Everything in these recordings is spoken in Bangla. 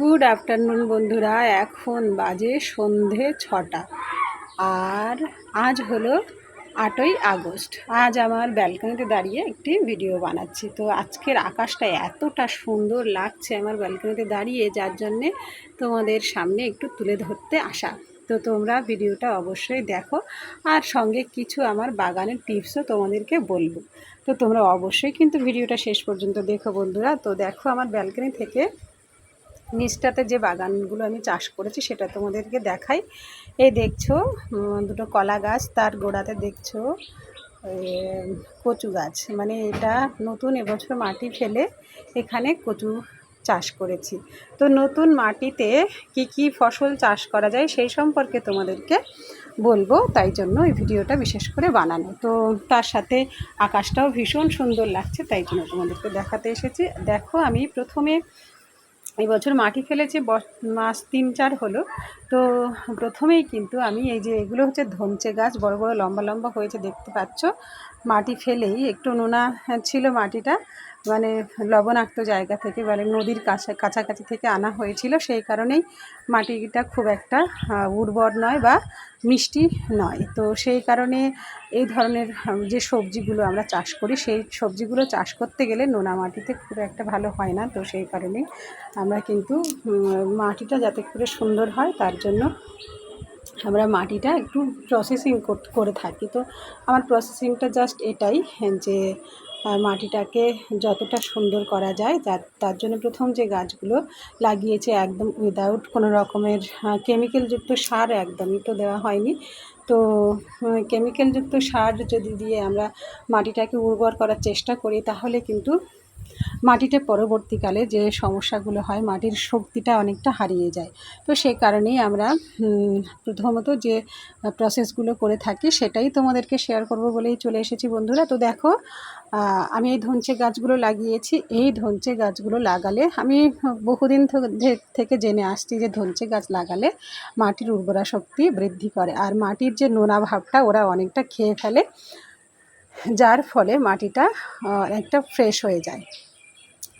গুড আফটারনুন বন্ধুরা। এখন বাজে সন্ধে ছটা। আর আজ হলো আটই আগস্ট। আজ আমার ব্যালকনিতে দাঁড়িয়ে একটি ভিডিও বানাচ্ছি। তো আজকের আকাশটা এতটা সুন্দর লাগছে আমার ব্যালকনিতে দাঁড়িয়ে, যার জন্যে তোমাদের সামনে একটু তুলে ধরতে আসা। তো তোমরা ভিডিওটা অবশ্যই দেখো। আর সঙ্গে কিছু আমার বাগানের টিপসও তোমাদেরকে বলব। তো তোমরা অবশ্যই কিন্তু ভিডিওটা শেষ পর্যন্ত দেখো বন্ধুরা। তো দেখো আমার ব্যালকনি থেকে নিচটাতে যে বাগানগুলো আমি চাষ করেছি সেটা তোমাদেরকে দেখাই। এই দেখছ দুটো কলা গাছ, তার গোড়াতে দেখছ কচু গাছ। মানে এটা নতুন এবছর মাটি ফেলে এখানে কচু চাষ করেছি। তো নতুন মাটিতে কি কি ফসল চাষ করা যায় সেই সম্পর্কে তোমাদেরকে বলব, তাই জন্য এই ভিডিওটা বিশেষ করে বানানো। তো তার সাথে আকাশটাও ভীষণ সুন্দর লাগছে, তাই জন্য তোমাদেরকে দেখাতে এসেছি। দেখো আমি প্রথমে এই বছর মাটি ফেলেছি মাস তিন চার হলো। তো প্রথমেই কিন্তু আমি এই যে এগুলো হচ্ছে ধনচে গাছ, বড় বড় লম্বা লম্বা হয়েছে, দেখতে পাচ্ছ। মাটি ফেলেই একটু নোনা ছিল মাটিটা। মানে লবণাক্ত জায়গা থেকে মানে নদীর কাছা, কাছাকাছি থেকে আনা হয়েছিল, সেই কারণেই মাটিটা খুব একটা উর্বর নয় বা মিষ্টি নয়। তো সেই কারণে এই ধরনের যে সবজিগুলো আমরা চাষ করি, সেই সবজিগুলো চাষ করতে গেলে নোনা মাটিতে খুব একটা ভালো হয় না। তো সেই কারণেই আমরা কিন্তু মাটিটা যাতে করে সুন্দর হয়, তার জন্য আমরা মাটিটা একটু প্রসেসিং করে থাকি। তো আমার প্রসেসিংটা জাস্ট এটাই, যে মাটিটাকে যতটা সুন্দর করা যায় তার তার জন্য প্রথম যে গাছগুলো লাগিয়েছে একদম উইদাউট কোনো রকমের কেমিক্যালযুক্ত সার একদমই তো দেওয়া হয়নি। তো কেমিক্যালযুক্ত সার যদি দিয়ে আমরা মাটিটাকে উর্বর করার চেষ্টা করি, তাহলে কিন্তু মাটিতে পরবর্তীকালে যে সমস্যাগুলো হয়, মাটির শক্তিটা অনেকটা হারিয়ে যায়। তো সেই কারণেই আমরা প্রথমত যে প্রসেসগুলো করে থাকি, সেটাই তোমাদেরকে শেয়ার করব বলেই চলে এসেছি বন্ধুরা। তো দেখো আমি এই ধনচে গাছগুলো লাগিয়েছি। এই ধনচে গাছগুলো লাগালে, আমি বহুদিন থেকে জেনে আসছি যে ধনচে গাছ লাগালে মাটির উর্বরা শক্তি বৃদ্ধি করে। আর মাটির যে নোনা ভাবটা, ওরা অনেকটা খেয়ে ফেলে। যার ফলে মাটিটা একটা ফ্রেশ হয়ে যায়।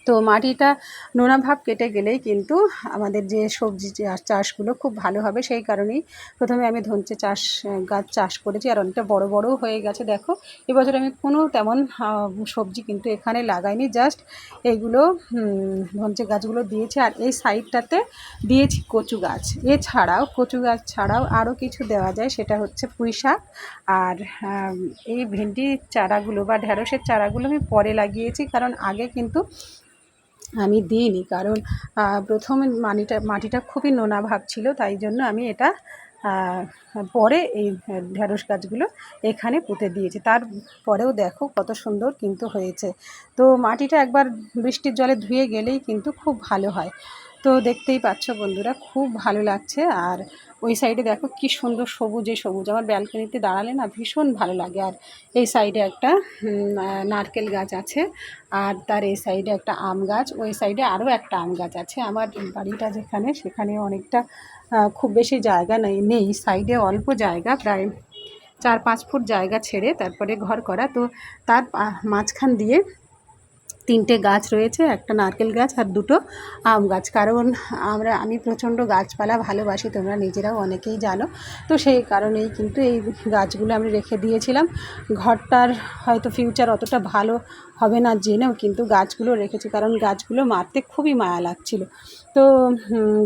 তো মাটিটা নোনা ভাব কেটে গেলেই কিন্তু আমাদের যে সবজি চাষগুলো খুব ভালো হবে। সেই কারণেই প্রথমে আমি ধনচে চাষ গাছ চাষ করেছি আর অনেকটা বড় বড়ও হয়ে গেছে, দেখো। এবছর আমি কোনো তেমন সবজি কিন্তু এখানে লাগাইনি, জাস্ট এইগুলো ধনচে গাছগুলো দিয়েছি আর এই সাইডটাতে দিয়েছি কচু গাছ। এছাড়াও, কচু গাছ ছাড়াও আরও কিছু দেওয়া যায়, সেটা হচ্ছে পুঁই শাক আর এই ভেন্ডির চারাগুলো বা ঢ্যাঁড়সের চারাগুলো আমি পরে লাগিয়েছি, কারণ আগে কিন্তু আমি দিইনি। কারণ প্রথমে মাটিটা মাটিটা খুবই নোনা ভাব ছিল, তাই জন্য আমি এটা পরে এই ঢ্যাঁড়স গাছগুলো এখানে পুঁতে দিয়েছি। তারপরেও দেখো কত সুন্দর কিন্তু হয়েছে। তো মাটিটা একবার বৃষ্টির জলে ধুয়ে গেলেই কিন্তু খুব ভালো হয়। তো দেখতেই পাচ্ছ বন্ধুরা, খুব ভালো লাগছে। আর ওই সাইডে দেখো কি সুন্দর সবুজে সবুজ। আমার ব্যালকনিতে দাঁড়ালে না ভীষণ ভালো লাগে। আর এই সাইডে একটা নারকেল গাছ আছে। আর তার এই সাইডে একটা আম গাছ। ওই সাইডে আরও একটা আম গাছ আছে। আমার বাড়িটা যেখানে, সেখানে অনেকটা খুব বেশি জায়গা নেই নেই। সাইডে অল্প জায়গা, প্রায় চার পাঁচ ফুট জায়গা ছেড়ে তারপরে ঘর করা। তো তার মাঝখান দিয়ে তিনটে গাছ রয়েছে, একটা নারকেল গাছ আর দুটো আম গাছ। কারণ আমরা, আমি প্রচণ্ড গাছপালা ভালোবাসি, তোমরা নিজেরাও অনেকেই জানো। তো সেই কারণেই কিন্তু এই গাছগুলো আমি রেখে দিয়েছিলাম। ঘরটার হয়তো ফিউচার অতটা ভালো হবে না জেনেও কিন্তু গাছগুলো রেখেছি, কারণ গাছগুলো মারতে খুবই মায়া লাগছিল। তো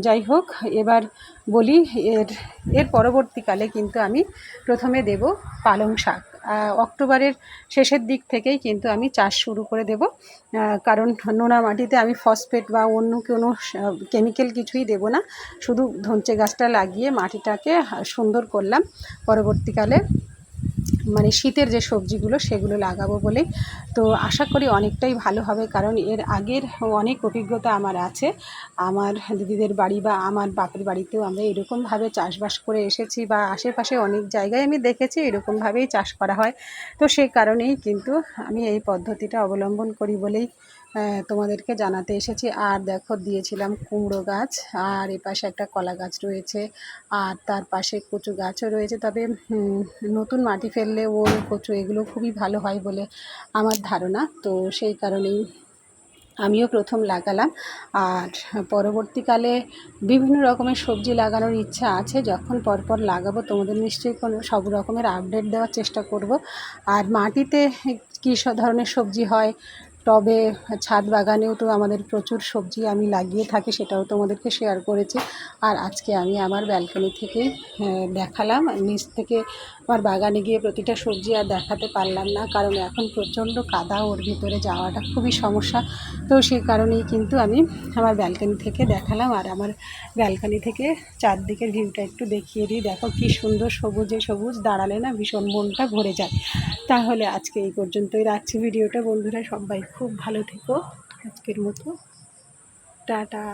যাই হোক, এবার বলি, এর এর পরবর্তীকালে কিন্তু আমি প্রথমে দেব পালং শাক। অক্টোবরের শেষের দিক থেকেই কিন্তু আমি চাষ শুরু করে দেব। কারণ নোনা মাটিতে আমি ফসফেট বা অন্য কোনো কেমিক্যাল কিছুই দেব না। শুধু ধনচে গাছটা লাগিয়ে মাটিটাকে সুন্দর করলাম। পরবর্তীকালে মানে শীতের যে সবজিগুলো সেগুলো লাগাবো বলে। তো আশা করি অনেকটাই ভালো হবে, কারণ এর আগের অনেক অভিজ্ঞতা আমার আছে। আমার দিদিদের বাড়ি বা আমার বাপের বাড়িতেও আমরা এরকমভাবে চাষবাস করে এসেছি বা আশেপাশে অনেক জায়গায় আমি দেখেছি এরকমভাবেই চাষ করা হয়। তো সেই কারণেই কিন্তু আমি এই পদ্ধতিটা অবলম্বন করি বলেই তোমাদেরকে জানাতে এসেছি। আর দেখো, দিয়েছিলাম কুমড়ো গাছ, আর এপাশে একটা কলা গাছ রয়েছে, আর তার পাশে কচু গাছও রয়েছে। তবে নতুন মাটি ফেললে ওল কচু এগুলো খুবই ভালো হয় বলে আমার ধারণা। তো সেই কারণেই আমিও প্রথম লাগালাম। আর পরবর্তীকালে বিভিন্ন রকমের সবজি লাগানোর ইচ্ছা আছে। যখন পরপর লাগাবো, তোমাদের নিশ্চয়ই কোনো, সব রকমের আপডেট দেওয়ার চেষ্টা করব। আর মাটিতে কী ধরনের সবজি হয় টবে ছাদ বাগানেও তো আমাদের প্রচুর সবজি আমি লাগিয়ে থাকি, সেটাও তোমাদেরকে শেয়ার করেছি। আর আজকে আমি আমার ব্যালকনি থেকে দেখালাম। নিচ থেকে আমার বাগানে গিয়ে প্রতিটা সবজি আর দেখাতে পারলাম না, কারণ এখন প্রচণ্ড কাদা ওর ভিতরে যাওয়াটা খুবই সমস্যা। তো সেই কারণেই কিন্তু আমি আমার ব্যালকনি থেকে দেখালাম আর আমার ব্যালকনি থেকে চারদিকের ভিউটা একটু দেখিয়ে দিই। দেখো কি সুন্দর সবুজে সবুজ, দাঁড়ালে না ভীষণ মনটা ভরে যায়। তাহলে আজকে এই পর্যন্তই রাখছি ভিডিওটা। বন্ধুরা সবাই খুব ভালো থেকো। আজকের মতো। টাটা।